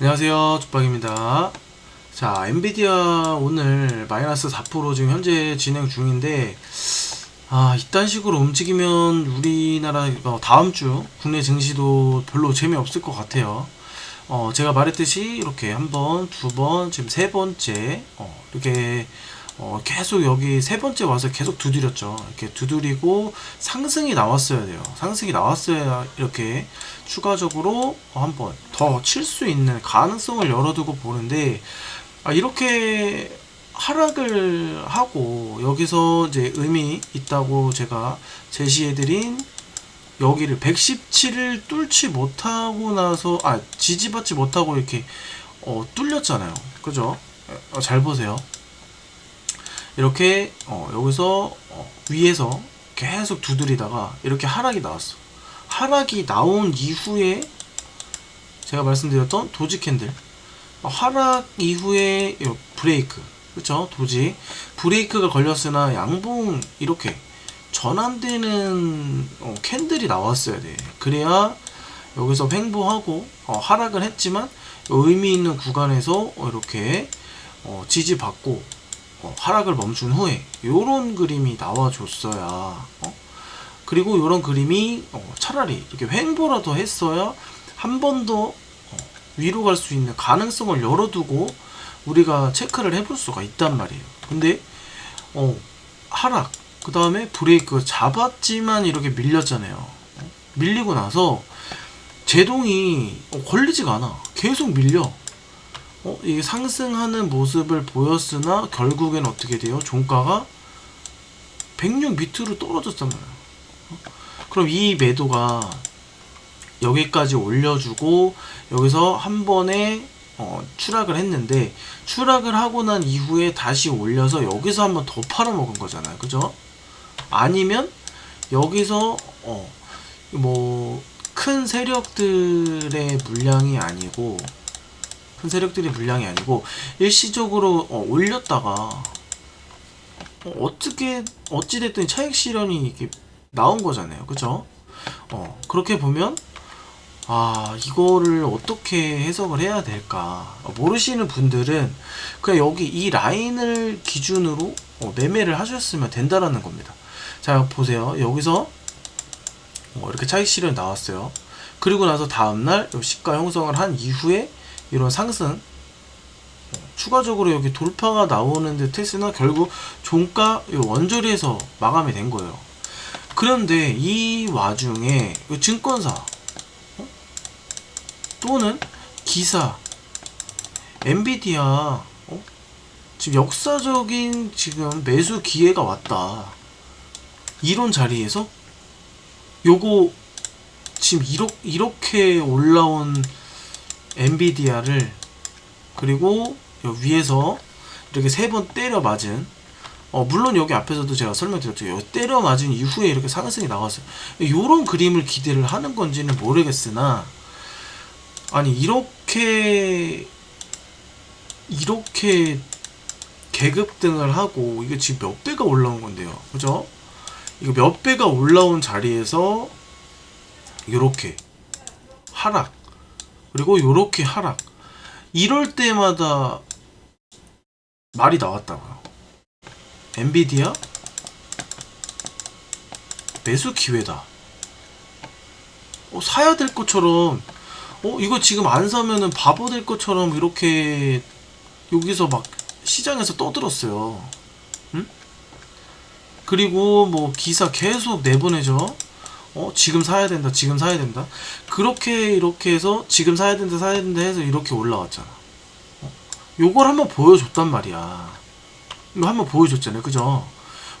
안녕하세요. 죽박입니다. 자, 엔비디아 오늘 마이너스 4% 지금 현재 진행 중인데, 아, 이딴 식으로 움직이면 우리나라 어, 다음 주 국내 증시도 별로 재미없을 것 같아요. 어, 제가 말했듯이 이렇게 한 번, 두 번, 지금 세 번째, 어, 이렇게 어, 계속 여기 세 번째 와서 계속 두드렸죠. 이렇게 두드리고 상승이 나왔어야 돼요. 상승이 나왔어야 이렇게 추가적으로 한번 더 칠 수 있는 가능성을 열어두고 보는데 아, 이렇게 하락을 하고 여기서 이제 의미 있다고 제가 제시해드린 여기를 117을 뚫지 못하고 나서 아 지지받지 못하고 이렇게 어, 뚫렸잖아요. 그죠? 어, 잘 보세요. 이렇게 어, 여기서 어, 위에서 계속 두드리다가 이렇게 하락이 나왔어. 하락이 나온 이후에 제가 말씀드렸던 도지 캔들. 어, 하락 이후에 요 브레이크. 그쵸? 도지. 브레이크가 걸렸으나 양봉 이렇게 전환되는 어, 캔들이 나왔어야 돼. 그래야 여기서 횡보하고 어, 하락을 했지만 의미 있는 구간에서 어, 이렇게 어, 지지받고 어, 하락을 멈춘 후에 요런 그림이 나와줬어야 어? 그리고 요런 그림이 어, 차라리 이렇게 횡보라도 했어야 한 번 더 위로 갈 수 있는 가능성을 열어두고 우리가 체크를 해볼 수가 있단 말이에요. 근데 어, 하락 그 다음에 브레이크 잡았지만 이렇게 밀렸잖아요. 어? 밀리고 나서 제동이 어, 걸리지가 않아. 계속 밀려. 어, 이게 상승하는 모습을 보였으나 결국엔 어떻게 돼요? 종가가 106 밑으로 떨어졌단 말이에요. 어? 그럼 이 매도가 여기까지 올려주고 여기서 한 번에 어, 추락을 했는데 추락을 하고 난 이후에 다시 올려서 여기서 한번 더 팔아먹은 거잖아요. 그죠? 아니면 여기서 어, 뭐 큰 세력들의 물량이 아니고 큰 세력들의 물량이 아니고 일시적으로 어, 올렸다가 어, 어떻게 어찌 됐든 차익 실현이 이렇게 나온 거잖아요. 그죠? 어, 그렇게 보면 아, 이거를 어떻게 해석을 해야 될까? 어, 모르시는 분들은 그냥 여기 이 라인을 기준으로 어, 매매를 하셨으면 된다라는 겁니다. 자, 보세요. 여기서 어, 이렇게 차익 실현 나왔어요. 그리고 나서 다음날 요 시가 형성을 한 이후에 이런 상승 어, 추가적으로 여기 돌파가 나오는 듯 했으나 결국 종가 요 원저리에서 마감이 된 거예요. 그런데 이 와중에 요 증권사 어? 또는 기사 엔비디아 어? 지금 역사적인 지금 매수 기회가 왔다. 이런 자리에서 요거 지금 이렇게 올라온 엔비디아를 그리고 요 위에서 이렇게 세 번 때려 맞은 어 물론 여기 앞에서도 제가 설명드렸죠. 요 때려 맞은 이후에 이렇게 상승이 나왔어요. 요런 그림을 기대를 하는 건지는 모르겠으나 아니 이렇게 이렇게 계급 등을 하고 이게 지금 몇 배가 올라온 건데요. 그죠? 이거 몇 배가 올라온 자리에서 요렇게 하락 그리고 요렇게 하락 이럴 때마다 말이 나왔다고요. 엔비디아 매수 기회다. 어, 사야 될 것처럼 어 이거 지금 안 사면은 바보 될 것처럼 이렇게 여기서 막 시장에서 떠들었어요. 응? 그리고 뭐 기사 계속 내보내죠. 어 지금 사야 된다 지금 사야 된다? 그렇게 이렇게 해서 지금 사야 된다 사야 된다 해서 이렇게 올라왔잖아. 어? 요걸 한번 보여줬단 말이야. 이거 한번 보여줬잖아요. 그죠?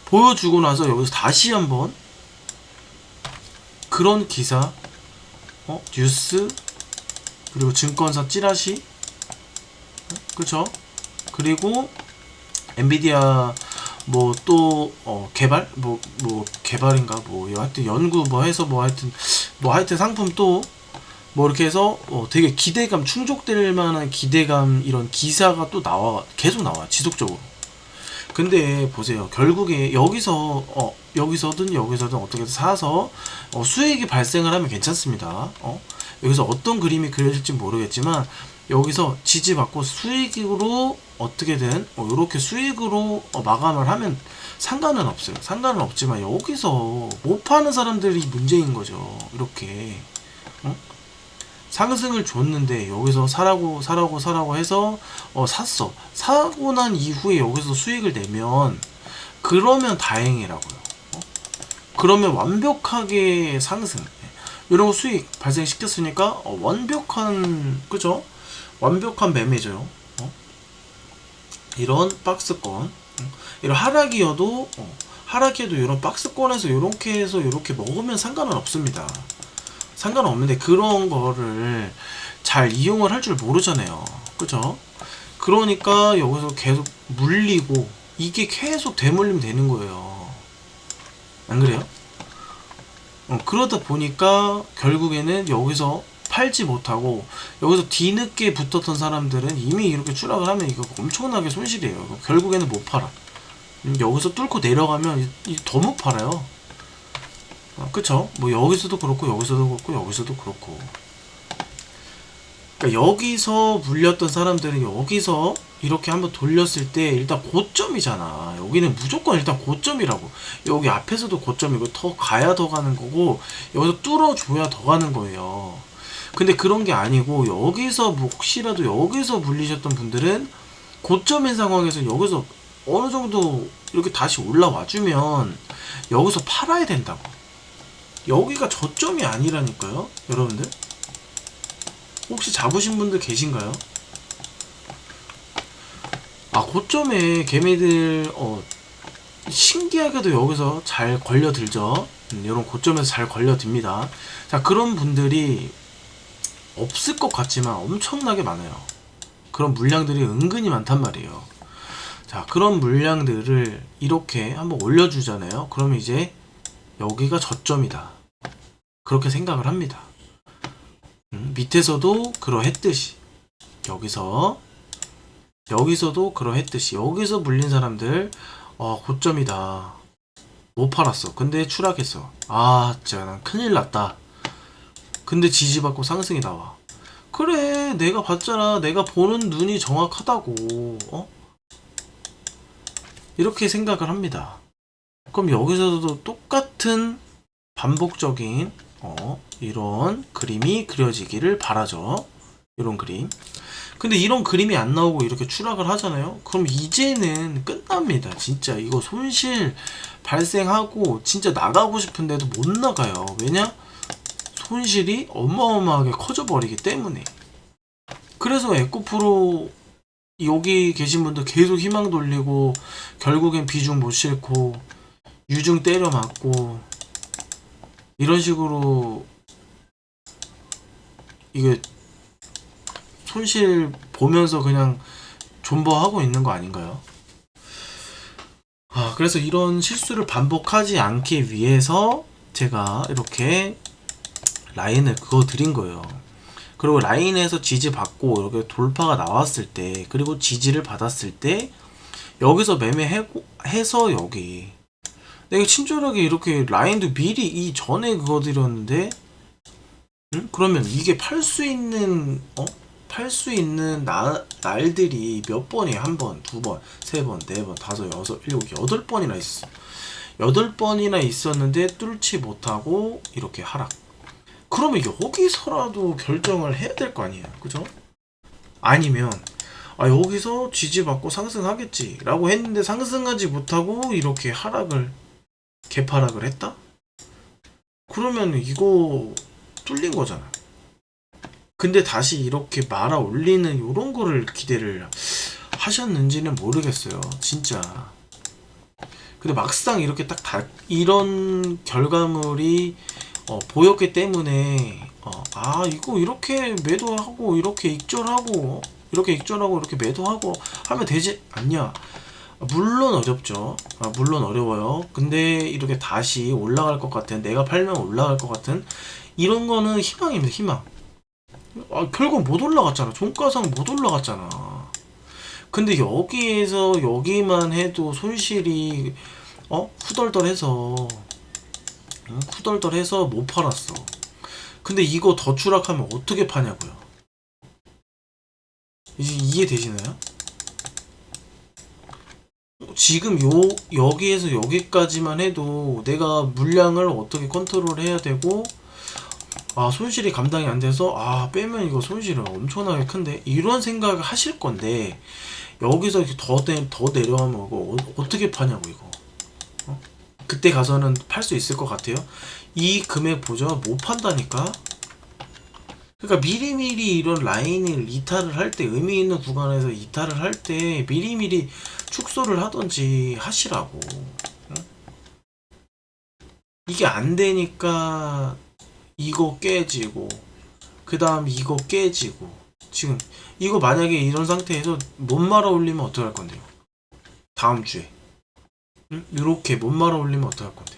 보여주고 나서 여기서 다시 한번 그런 기사 어 뉴스 그리고 증권사 찌라시 어? 그죠? 그리고 엔비디아 뭐또 어, 개발? 뭐뭐 개발인가? 뭐 하여튼 연구 뭐 해서 뭐 하여튼 뭐 하여튼 상품 또 뭐 이렇게 해서 어, 되게 기대감 충족될 만한 기대감 이런 기사가 또 나와 계속 나와 지속적으로. 근데 보세요 결국에 여기서 어 여기서든 여기서든 어떻게든 사서 어, 수익이 발생을 하면 괜찮습니다. 어? 여기서 어떤 그림이 그려질지 모르겠지만 여기서 지지받고 수익으로 어떻게든 어, 이렇게 수익으로 어, 마감을 하면 상관은 없어요. 상관은 없지만 여기서 못 파는 사람들이 문제인 거죠. 이렇게 어? 상승을 줬는데 여기서 사라고 사라고 사라고 해서 어 샀어. 사고 난 이후에 여기서 수익을 내면 그러면 다행이라고요. 어? 그러면 완벽하게 상승 이런 거 수익 발생시켰으니까 어, 완벽한 그죠? 완벽한 매매죠. 어? 이런 박스권 어? 이런 하락이어도 어, 하락해도 이런 박스권에서 이렇게 해서 이렇게 먹으면 상관은 없습니다. 상관은 없는데 그런 거를 잘 이용을 할 줄 모르잖아요. 그죠? 그러니까 여기서 계속 물리고 이게 계속 되물림 되는 거예요. 안 그래요? 어, 그러다 보니까 결국에는 여기서 팔지 못하고 여기서 뒤늦게 붙었던 사람들은 이미 이렇게 추락을 하면 이거 엄청나게 손실이에요. 결국에는 못 팔아. 음, 여기서 뚫고 내려가면 더 못 팔아요. 어, 그쵸? 뭐 여기서도 그렇고 여기서도 그렇고 여기서도 그렇고. 그러니까 여기서 물렸던 사람들은 여기서 이렇게 한번 돌렸을 때 일단 고점이잖아. 여기는 무조건 일단 고점이라고. 여기 앞에서도 고점이고 더 가야 더 가는 거고 여기서 뚫어줘야 더 가는 거예요. 근데 그런 게 아니고 여기서 뭐 혹시라도 여기서 물리셨던 분들은 고점인 상황에서 여기서 어느 정도 이렇게 다시 올라와 주면 여기서 팔아야 된다고. 여기가 저점이 아니라니까요, 여러분들. 혹시 잡으신 분들 계신가요? 아, 고점에 개미들, 어, 신기하게도 여기서 잘 걸려들죠. 음, 이런 고점에서 잘 걸려듭니다. 자, 그런 분들이 없을 것 같지만 엄청나게 많아요. 그런 물량들이 은근히 많단 말이에요. 자, 그런 물량들을 이렇게 한번 올려주잖아요. 그러면 이제 여기가 저점이다. 그렇게 생각을 합니다. 음, 밑에서도 그러했듯이 여기서 여기서도 그러했듯이 여기서 물린 사람들 어 고점이다 못 팔았어 근데 추락했어 아 진짜 난 큰일 났다 근데 지지받고 상승이 나와 그래 내가 봤잖아 내가 보는 눈이 정확하다고 어 이렇게 생각을 합니다 그럼 여기서도 똑같은 반복적인 어, 이런 그림이 그려지기를 바라죠. 이런 그림. 근데 이런 그림이 안 나오고 이렇게 추락을 하잖아요. 그럼 이제는 끝납니다. 진짜 이거 손실 발생하고 진짜 나가고 싶은데도 못 나가요. 왜냐? 손실이 어마어마하게 커져 버리기 때문에. 그래서 에코프로 여기 계신 분들 계속 희망 돌리고 결국엔 비중 못 싣고 유중 때려 맞고 이런 식으로 이게 손실 보면서 그냥 존버하고 있는 거 아닌가요? 아, 그래서 이런 실수를 반복하지 않기 위해서 제가 이렇게 라인을 그거 드린 거예요. 그리고 라인에서 지지 받고 이렇게 돌파가 나왔을 때, 그리고 지지를 받았을 때, 여기서 매매해서 여기 내가 친절하게 이렇게 라인도 미리 이 전에 그거 드렸는데 응? 그러면 이게 팔 수 있는 어? 팔 수 있는 나, 날들이 몇 번이에요? 한 번, 두 번, 세 번, 네 번, 다섯, 여섯, 일곱, 여덟 번이나 있어. 여덟 번이나 있었는데 뚫지 못하고 이렇게 하락. 그러면 여기서라도 결정을 해야 될 거 아니에요. 그죠? 아니면 아 여기서 지지받고 상승하겠지라고 했는데 상승하지 못하고 이렇게 하락을 개파락을 했다? 그러면 이거 뚫린 거잖아. 근데 다시 이렇게 말아 올리는 이런 거를 기대를 하셨는지는 모르겠어요. 진짜. 근데 막상 이렇게 딱 다, 이런 결과물이 어, 보였기 때문에 어, 아 이거 이렇게 매도하고 이렇게 익절하고 이렇게 익절하고 이렇게 매도하고 하면 되지 않냐? 물론 어렵죠. 아, 물론 어려워요. 근데 이렇게 다시 올라갈 것 같은, 내가 팔면 올라갈 것 같은, 이런 거는 희망입니다, 희망. 아, 결국 못 올라갔잖아. 종가상 못 올라갔잖아. 근데 여기에서, 여기만 해도 손실이, 어? 후덜덜해서, 응? 후덜덜해서 못 팔았어. 근데 이거 더 추락하면 어떻게 파냐고요. 이제 이해되시나요? 지금 요 여기에서 여기까지만 해도 내가 물량을 어떻게 컨트롤해야 되고 아 손실이 감당이 안 돼서 아 빼면 이거 손실이 엄청나게 큰데 이런 생각을 하실 건데 여기서 더, 내, 더 내려가면 이거 어, 떻게 파냐고 이거 어? 그때 가서는 팔 수 있을 것 같아요 이 금액 보죠 못 판다니까 그러니까 미리미리 이런 라인을 이탈을 할 때 의미 있는 구간에서 이탈을 할 때 미리미리 축소를 하던지 하시라고 응? 이게 안 되니까 이거 깨지고 그 다음 이거 깨지고 지금 이거 만약에 이런 상태에서 못 말아 올리면 어떡할 건데요 다음 주에 응? 이렇게 못 말아 올리면 어떡할 건데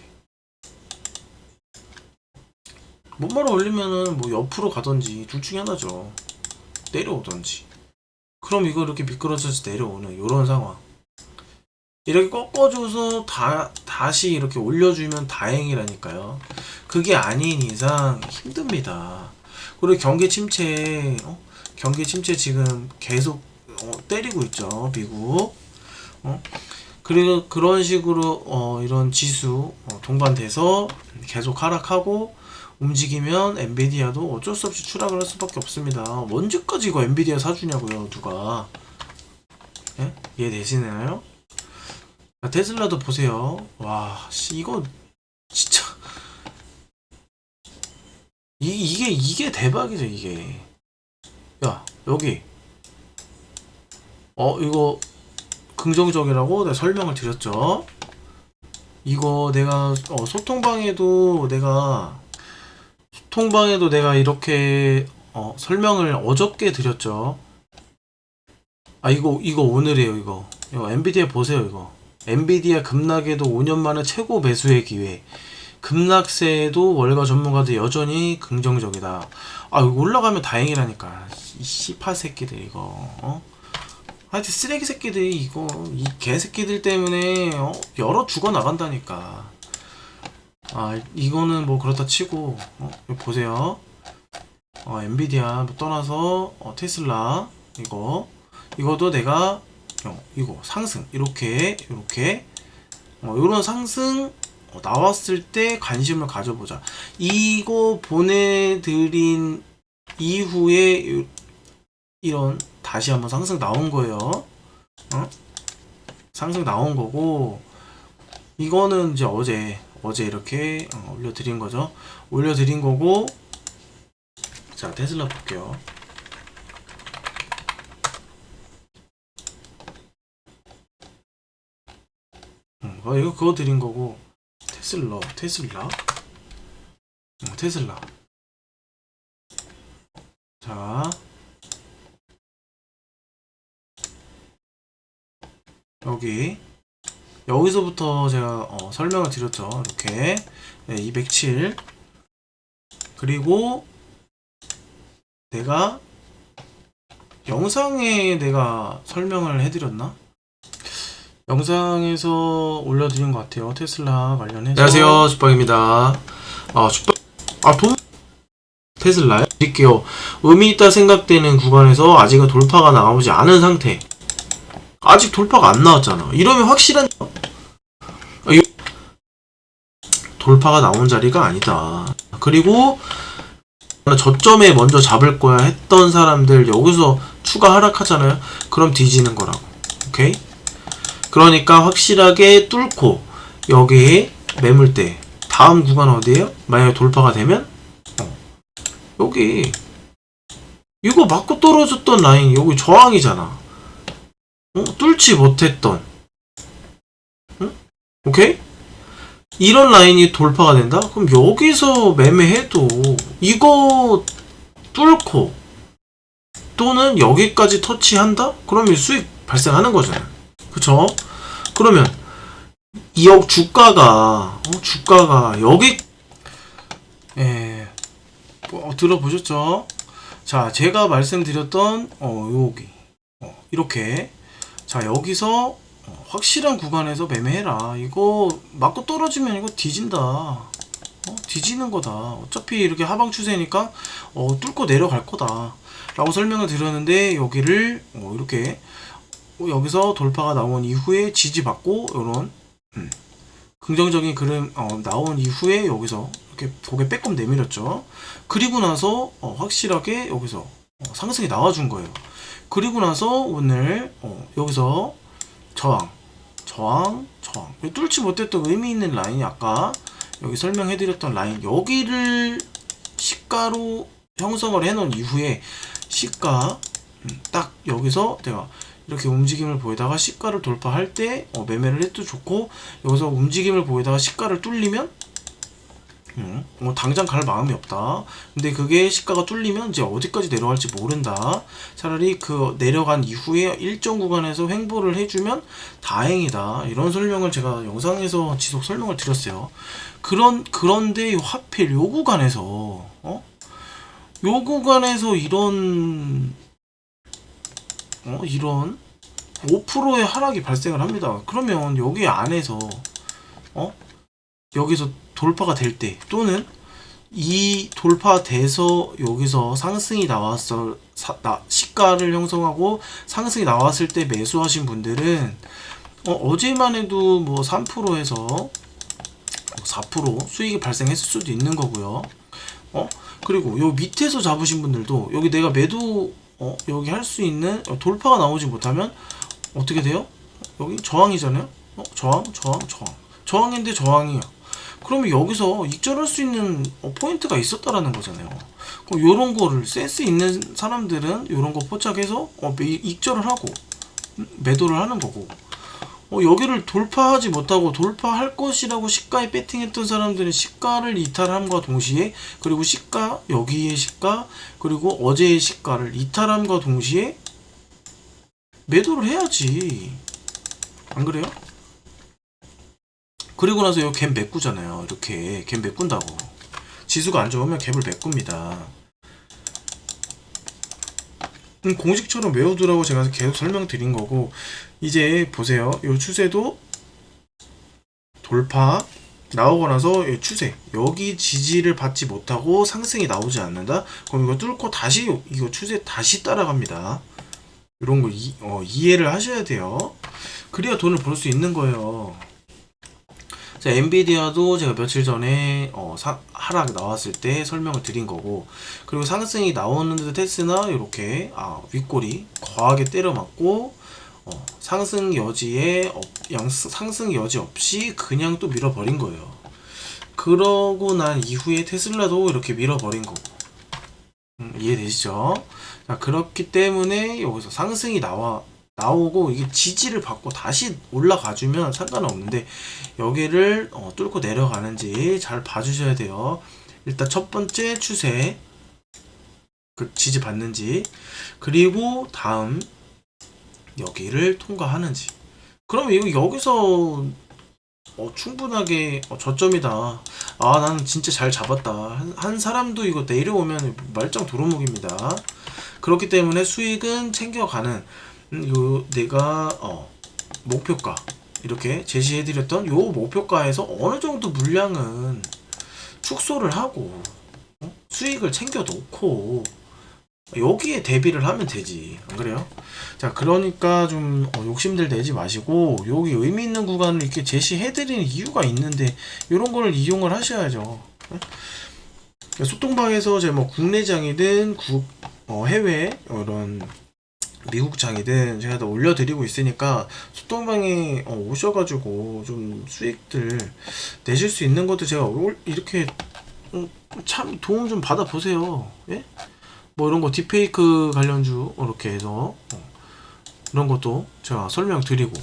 못 말아 올리면은 뭐 옆으로 가던지 둘 중에 하나죠 내려오던지 그럼 이거 이렇게 미끄러져서 내려오는 이런 상황 이렇게 꺾어줘서 다, 다시 이렇게 올려주면 다행이라니까요. 그게 아닌 이상 힘듭니다. 그리고 경기 침체, 어? 경기 침체 지금 계속 어, 때리고 있죠. 미국. 어? 그리고 그런 식으로 어, 이런 지수 어, 동반돼서 계속 하락하고 움직이면 엔비디아도 어쩔 수 없이 추락을 할 수밖에 없습니다. 언제까지 이거 엔비디아 사주냐고요, 누가? 예? 이해 되시나요? 아, 테슬라도 보세요. 와, 씨, 이거 진짜 이 이게 이게 대박이죠, 이게. 야, 여기. 어, 이거 긍정적이라고 설명을 드렸죠. 이거 내가 어, 소통방에도 내가 소통방에도 내가 이렇게 어, 설명을 어저께 드렸죠. 아 이거 이거 오늘이에요 이거 이거 엔비디아 보세요 이거 엔비디아 급락에도 5년 만에 최고 매수의 기회. 급락세에도 월가 전문가들 여전히 긍정적이다. 아, 올라가면 다행이라니까. 이 씨파 새끼들, 이거. 어? 하여튼 쓰레기 새끼들이 이거, 이 개새끼들 때문에, 어? 여러 죽어 나간다니까. 아, 이거는 뭐 그렇다 치고, 어? 보세요. 어, 엔비디아 뭐 떠나서, 어, 테슬라, 이거. 이거도 내가 어, 이거 상승 이렇게 이렇게 어, 이런 상승 어, 나왔을 때 관심을 가져보자. 이거 보내드린 이후에 요- 이런 다시 한번 상승 나온 거예요. 어? 상승 나온 거고 이거는 이제 어제 어제 이렇게 어, 올려드린 거죠. 올려드린 거고 자 테슬라 볼게요. 음, 어, 이거 그거 드린 거고 테슬라 테슬라 음, 테슬라 자 여기 여기서부터 제가 어, 설명을 드렸죠 이렇게 네, 207 그리고 내가 영상에 내가 설명을 해드렸나? 영상에서 올려드린 것 같아요. 테슬라 관련해서. 안녕하세요, 주빵입니다. 아, 주빵, 아, 돈, 테슬라요? 드릴게요. 의미 있다 생각되는 구간에서 아직은 돌파가 나오지 않은 상태. 아직 돌파가 안 나왔잖아. 이러면 확실한, 돌파가 나온 자리가 아니다. 그리고, 저점에 먼저 잡을 거야 했던 사람들 여기서 추가 하락하잖아요. 그럼 뒤지는 거라고. 오케이? 그러니까 확실하게 뚫고 여기 매물대 다음 구간 어디에요? 만약에 돌파가 되면 어, 여기 이거 맞고 떨어졌던 라인 여기 저항이잖아. 어? 뚫지 못했던 응? 오케이? 이런 라인이 돌파가 된다? 그럼 여기서 매매해도 이거 뚫고 또는 여기까지 터치한다? 그러면 수익 발생하는 거잖아. 그쵸? 그러면 이억 주가가 어, 주가가 여기 예 뭐, 어, 들어보셨죠? 자 제가 말씀드렸던 어 여기 어, 이렇게 자 여기서 어, 확실한 구간에서 매매해라. 이거 맞고 떨어지면 이거 뒤진다. 어, 뒤지는 거다. 어차피 이렇게 하방 추세니까 어 뚫고 내려갈 거다. 라고 설명을 드렸는데 여기를 어, 이렇게 어, 여기서 돌파가 나온 이후에 지지받고 이런 음, 긍정적인 그림 어, 나온 이후에 여기서 이렇게 고개 빼꼼 내밀었죠. 그리고 나서 어, 확실하게 여기서 어, 상승이 나와준 거예요. 그리고 나서 오늘 어, 여기서 저항, 저항, 저항 뚫지 못했던 의미 있는 라인이 아까 여기 설명해드렸던 라인 여기를 시가로 형성을 해놓은 이후에 시가 음, 딱 여기서 내가 이렇게 움직임을 보이다가 시가를 돌파할 때 어, 매매를 해도 좋고 여기서 움직임을 보이다가 시가를 뚫리면 음, 뭐 당장 갈 마음이 없다. 근데 그게 시가가 뚫리면 이제 어디까지 내려갈지 모른다. 차라리 그 내려간 이후에 일정 구간에서 횡보를 해주면 다행이다. 이런 설명을 제가 영상에서 지속 설명을 드렸어요. 그런 그런데 요 하필 요 구간에서 어? 요 구간에서 이런 어 이런 5%의 하락이 발생을 합니다. 그러면 여기 안에서 어 여기서 돌파가 될 때 또는 이 돌파돼서 여기서 상승이 나왔어 사, 나, 시가를 형성하고 상승이 나왔을 때 매수하신 분들은 어, 어제만 해도 뭐 3%에서 4% 수익이 발생했을 수도 있는 거고요. 어 그리고 요 밑에서 잡으신 분들도 여기 내가 매도 어 여기 할 수 있는 어, 돌파가 나오지 못하면 어떻게 돼요? 여기 저항이잖아요. 어 저항 저항 저항 저항인데 저항이야. 그러면 여기서 익절할 수 있는 어, 포인트가 있었다라는 거잖아요. 그럼 요런 거를 센스 있는 사람들은 요런 거 포착해서 어, 매- 익절을 하고 음, 매도를 하는 거고 어, 여기를 돌파하지 못하고 돌파할 것이라고 시가에 배팅했던 사람들은 시가를 이탈함과 동시에 그리고 시가 여기의 시가 그리고 어제의 시가를 이탈함과 동시에 매도를 해야지 안 그래요? 그리고 나서 이 갭 메꾸잖아요 이렇게 갭 메꾼다고 지수가 안 좋으면 갭을 메꿉니다 음, 공식처럼 외우두라고 제가 계속 설명드린 거고 이제 보세요. 이 추세도 돌파 나오고 나서 이 추세 여기 지지를 받지 못하고 상승이 나오지 않는다. 그럼 이거 뚫고 다시 이거 추세 다시 따라갑니다. 이런 거 이, 어, 이해를 하셔야 돼요. 그래야 돈을 벌 수 있는 거예요. 자, 엔비디아도 제가 며칠 전에 어, 사- 하락 나왔을 때 설명을 드린 거고 그리고 상승이 나오는 듯 했으나 이렇게 아, 윗골이 과하게 때려 맞고 어, 상승 여지에 없, 양, 상승 여지 없이 그냥 또 밀어버린 거예요. 그러고 난 이후에 테슬라도 이렇게 밀어버린 거고 음, 이해되시죠? 자, 그렇기 때문에 여기서 상승이 나와 나오고 이게 지지를 받고 다시 올라가주면 상관은 없는데 여기를 어, 뚫고 내려가는지 잘 봐주셔야 돼요. 일단 첫 번째 추세 그 지지 받는지 그리고 다음 여기를 통과하는지. 그럼 이거 여기서 어, 충분하게 어, 저점이다. 아 나는 진짜 잘 잡았다. 한, 한 사람도 이거 내려오면 말짱 도루묵입니다. 그렇기 때문에 수익은 챙겨가는 음, 요 내가 어, 목표가 이렇게 제시해드렸던 요 목표가에서 어느 정도 물량은 축소를 하고 어? 수익을 챙겨 놓고 여기에 대비를 하면 되지 안 그래요? 자 그러니까 좀 어, 욕심들 내지 마시고 여기 의미 있는 구간을 이렇게 제시해 드리는 이유가 있는데 이런 거를 이용을 하셔야죠 네? 소통방에서 제가 뭐 국내장이든 국, 어, 해외 이런 미국장이든 제가 다 올려드리고 있으니까 소통방에 어, 오셔가지고 좀 수익들 내실 수 있는 것도 제가 올- 이렇게 음, 참 도움 좀 받아보세요 예? 뭐 이런 거 딥페이크 관련주 이렇게 해서 어, 이런 것도 제가 설명드리고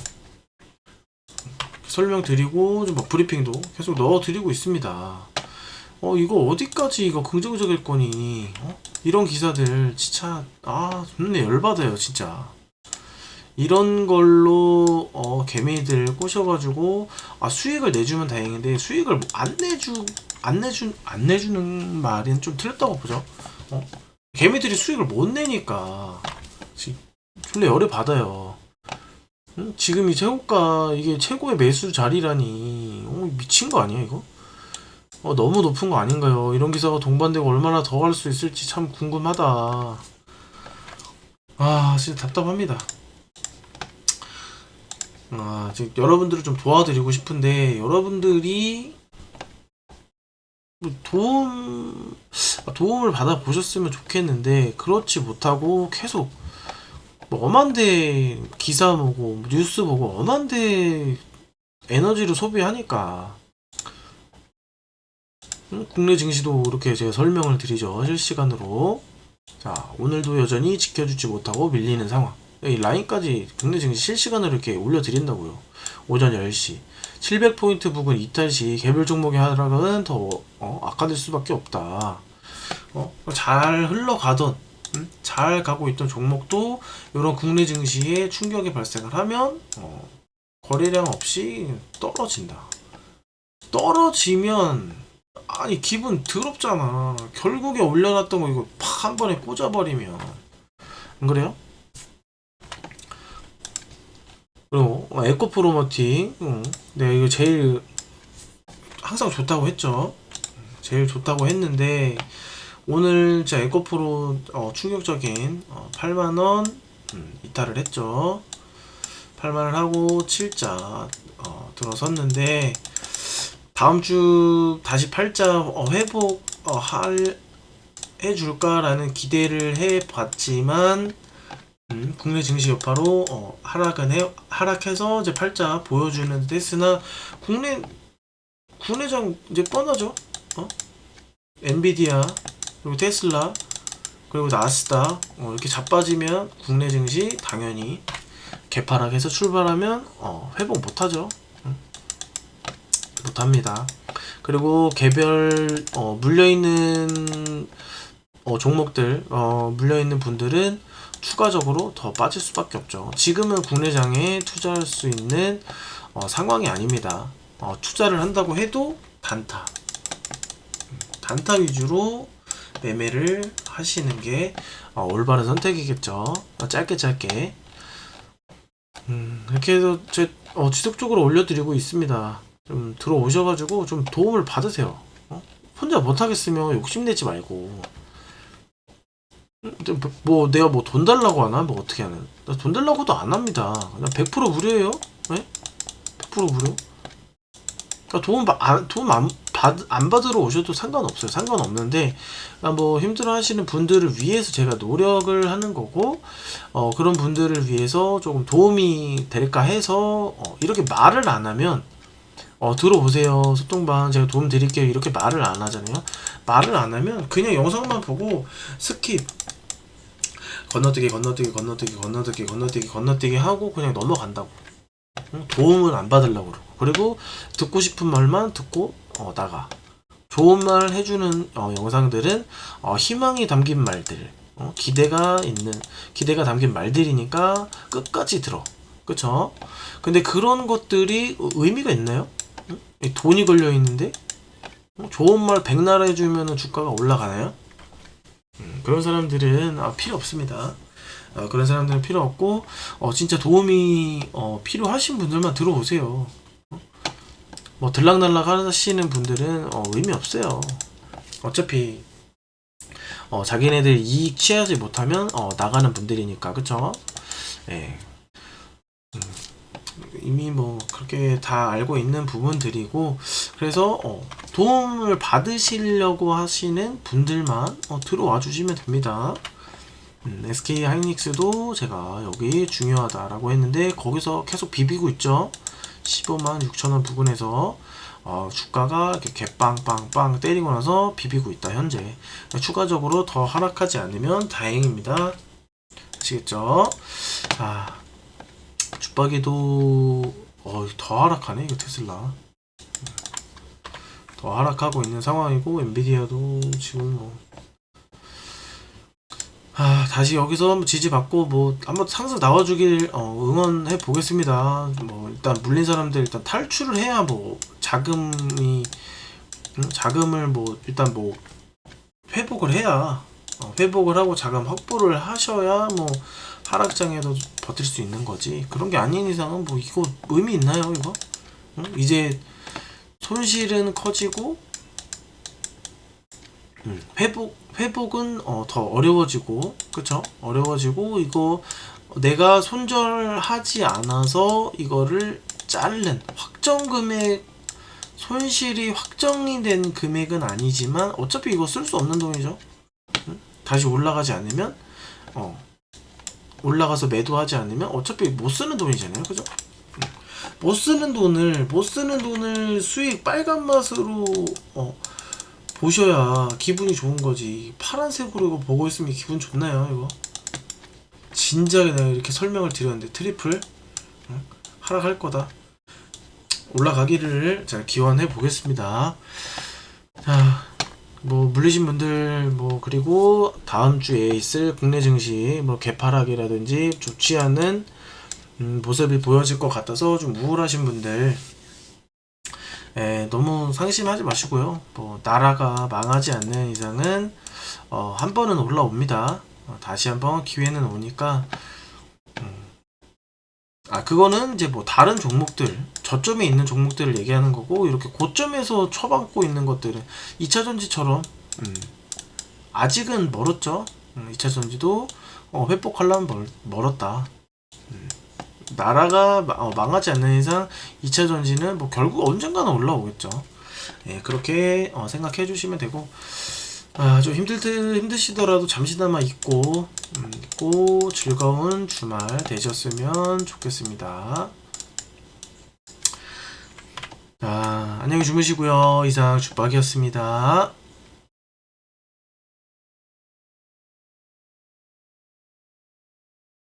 설명드리고 좀 막 브리핑도 계속 넣어드리고 있습니다. 어 이거 어디까지 이거 긍정적일 거니? 어? 이런 기사들 진짜 아 존나 열받아요 진짜. 이런 걸로 어 개미들 꼬셔가지고 아 수익을 내주면 다행인데 수익을 뭐안 내주 안 내주 안 내주는 말은 좀 틀렸다고 보죠. 어? 개미들이 수익을 못 내니까 지- 존나 열을 받아요. 응? 지금 이 최고가 이게 최고의 매수 자리라니 어, 미친 거 아니야 이거? 어, 너무 높은 거 아닌가요? 이런 기사가 동반되고 얼마나 더갈수 있을지 참 궁금하다. 아 진짜 답답합니다. 아 지금 여러분들을 좀 도와드리고 싶은데 여러분들이 뭐 도움 도움을 받아 보셨으면 좋겠는데 그렇지 못하고 계속 뭐 엄한데 기사 보고 뉴스 보고 엄한데 에너지를 소비하니까 음, 국내 증시도 이렇게 제가 설명을 드리죠. 실시간으로. 자 오늘도 여전히 지켜주지 못하고 밀리는 상황. 이 라인까지 국내 증시 실시간으로 이렇게 올려드린다고요. 오전 10시. 700포인트 부근 이탈 시 개별 종목의 하락은 더 어, 악화될 수밖에 없다. 어, 잘 흘러가던 음? 잘 가고 있던 종목도 이런 국내 증시에 충격이 발생을 하면 어, 거래량 없이 떨어진다. 떨어지면 아니 기분 더럽잖아. 결국에 올려놨던 거 이거 팍 한 번에 꽂아버리면 안 그래요? 그리고 어, 에코 프로머팅 응. 내가 이거 제일 항상 좋다고 했죠. 제일 좋다고 했는데 오늘 제 에코 프로 어, 충격적인 어, 8만원 음, 이탈을 했죠 8만원 하고 7자 어, 들어섰는데 다음 주 다시 8자 어, 회복 어, 할, 해줄까라는 기대를 해봤지만 음, 국내 증시 여파로 어, 하락은 해, 하락해서 이제 8자 보여주는 듯 했으나 국내 국내장 이제 뻔하죠 어? 엔비디아 그리고 테슬라 그리고 나스닥 어, 이렇게 자빠지면 국내 증시 당연히 개파락해서 출발하면 어, 회복 못하죠 응? 못합니다 그리고 개별 어, 물려있는 어, 종목들 어, 물려있는 분들은 추가적으로 더 빠질 수밖에 없죠 지금은 국내장에 투자할 수 있는 어, 상황이 아닙니다 어, 투자를 한다고 해도 단타 음, 단타 위주로 매매를 하시는 게 어, 올바른 선택이겠죠. 어, 짧게 짧게. 음, 이렇게 해서 제 어, 지속적으로 올려드리고 있습니다. 좀 들어오셔가지고 좀 도움을 받으세요. 어? 혼자 못하겠으면 욕심내지 말고. 뭐- 뭐 내가 뭐 돈 달라고 하나? 뭐 어떻게 하는? 나 돈 달라고도 안 합니다. 그냥 100% 무료예요. 네? 100% 무료. 그러니까 도움 바, 안, 도움 안, 받, 안 받으러 오셔도 상관없어요. 상관없는데 그러니까 뭐 힘들어하시는 분들을 위해서 제가 노력을 하는 거고 어, 그런 분들을 위해서 조금 도움이 될까 해서 어, 이렇게 말을 안 하면 어, 들어오세요. 소통방 제가 도움 드릴게요. 이렇게 말을 안 하잖아요. 말을 안 하면 그냥 영상만 보고 스킵 건너뛰기 건너뛰기 건너뛰기 건너뛰기 건너뛰기 건너뛰기 하고 그냥 넘어간다고. 응? 도움을 안 받으려고 그러고 그리고 듣고 싶은 말만 듣고 어, 나가 좋은 말 해주는 어, 영상들은 어, 희망이 담긴 말들 어, 기대가 있는 기대가 담긴 말들이니까 끝까지 들어 그쵸 근데 그런 것들이 어, 의미가 있나요 돈이 걸려 있는데 어, 좋은 말 백날 해주면 주가가 올라가나요 음, 그런 사람들은 아, 필요 없습니다 어, 그런 사람들은 필요 없고 어, 진짜 도움이 어, 필요하신 분들만 들어오세요. 어? 뭐 들락날락 하시는 분들은 어, 의미 없어요. 어차피 어, 자기네들 이익 취하지 못하면 어, 나가는 분들이니까 그쵸? 예. 음, 이미 뭐 그렇게 다 알고 있는 부분들이고 그래서 어, 도움을 받으시려고 하시는 분들만 어, 들어와 주시면 됩니다. 음, SK 하이닉스도 제가 여기 중요하다라고 했는데 거기서 계속 비비고 있죠. 15만 6천원 부근에서 어, 주가가 이렇게 개빵빵빵 때리고 나서 비비고 있다 현재 추가적으로 더 하락하지 않으면 다행입니다. 아시겠죠? 자 주박이도 어, 더 하락하네 이거 테슬라. 더 하락하고 있는 상황이고 엔비디아도 지금 뭐. 아, 다시 여기서 한번 지지받고 뭐 한번 상승 나와주길 어, 응원해 보겠습니다. 뭐 일단 물린 사람들 일단 탈출을 해야 뭐 자금이 음, 자금을 뭐 일단 뭐 회복을 해야 어, 회복을 하고 자금 확보를 하셔야 뭐 하락장에도 버틸 수 있는 거지. 그런 게 아닌 이상은 뭐 이거 의미 있나요 이거? 응? 이제 손실은 커지고 음, 회복 회복은 어, 더 어려워지고 그쵸 어려워지고 이거 내가 손절하지 않아서 이거를 자른 확정 금액 손실이 확정이 된 금액은 아니지만 어차피 이거 쓸 수 없는 돈이죠 음? 다시 올라가지 않으면 어 올라가서 매도하지 않으면 어차피 못 쓰는 돈이잖아요 그죠 음. 못 쓰는 돈을 못 쓰는 돈을 수익 빨간 맛으로 어 보셔야 기분이 좋은 거지. 파란색으로 이거 보고 있으면 기분 좋나요, 이거? 진작에 내가 이렇게 설명을 드렸는데 트리플 응? 하락할 거다. 올라가기를 잘 기원해 보겠습니다. 자, 뭐 물리신 분들 뭐 그리고 다음 주에 있을 국내 증시 뭐 개파락이라든지 좋지 않은 음, 모습이 보여질 것 같아서 좀 우울하신 분들 에, 너무 상심하지 마시고요. 뭐 나라가 망하지 않는 이상은 어, 한 번은 올라옵니다. 어, 다시 한번 기회는 오니까 음. 아 그거는 이제 뭐 다른 종목들 저점에 있는 종목들을 얘기하는 거고 이렇게 고점에서 쳐받고 있는 것들은 2차 전지처럼 음, 아직은 멀었죠. 음, 2차 전지도 어, 회복하려면 멀, 멀었다. 음. 나라가 마- 어, 망하지 않는 이상 2차 전지는 뭐 결국 언젠가는 올라오겠죠. 예, 그렇게 어, 생각해 주시면 되고 아, 좀 힘들 듯 힘드시더라도 잠시나마 잊고 음, 잊고 즐거운 주말 되셨으면 좋겠습니다. 자, 안녕히 주무시고요. 이상 주박이었습니다.